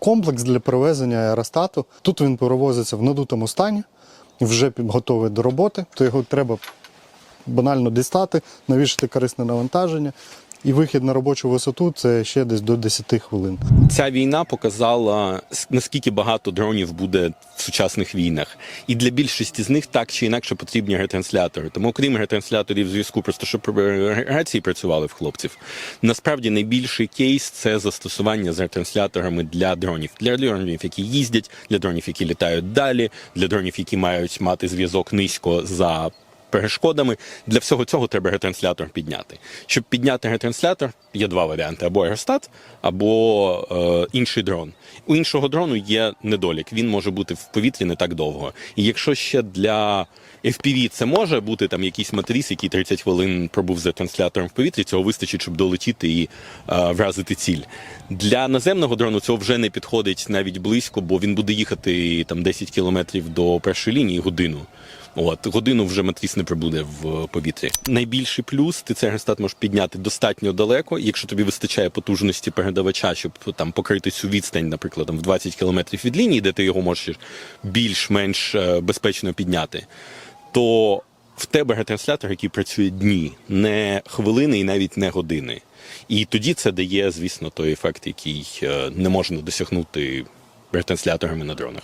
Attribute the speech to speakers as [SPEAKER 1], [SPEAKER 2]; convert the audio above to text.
[SPEAKER 1] Комплекс для перевезення аеростату. Тут він перевозиться в надутому стані, вже готовий до роботи, то його треба банально дістати, навішати корисне навантаження. І вихід на робочу висоту це ще десь до 10 хвилин.
[SPEAKER 2] Ця війна показала наскільки багато дронів буде в сучасних війнах, і для більшості з них так чи інакше потрібні ретранслятори. Тому, окрім ретрансляторів зв'язку, просто щоб рації працювали в хлопців. Насправді найбільший кейс це застосування з ретрансляторами для дронів, для дронів, які їздять, для дронів, які літають далі, для дронів, які мають мати зв'язок низько за перешкодами. Для всього цього треба ретранслятор підняти. Щоб підняти ретранслятор, є два варіанти: або аеростат, або е, інший дрон. У іншого дрону є недолік. Він може бути в повітрі не так довго. І якщо ще для FPV це може бути там якийсь матріс, який 30 хвилин пробув з ретранслятором в повітрі, цього вистачить, щоб долетіти і е, вразити ціль. Для наземного дрону цього вже не підходить навіть близько, бо він буде їхати там 10 кілометрів до першої лінії годину. От годину вже матріс не прибуде в повітрі. Найбільший плюс ти цей аеростат можеш підняти достатньо далеко, якщо тобі вистачає потужності передавача, щоб там покрити цю відстань, наприклад, там в 20 кілометрів від лінії, де ти його можеш більш-менш е, безпечно підняти, то в тебе ретранслятор, який працює дні, не хвилини і навіть не години. І тоді це дає, звісно, той ефект, який е, не можна досягнути ретрансляторами на дронах.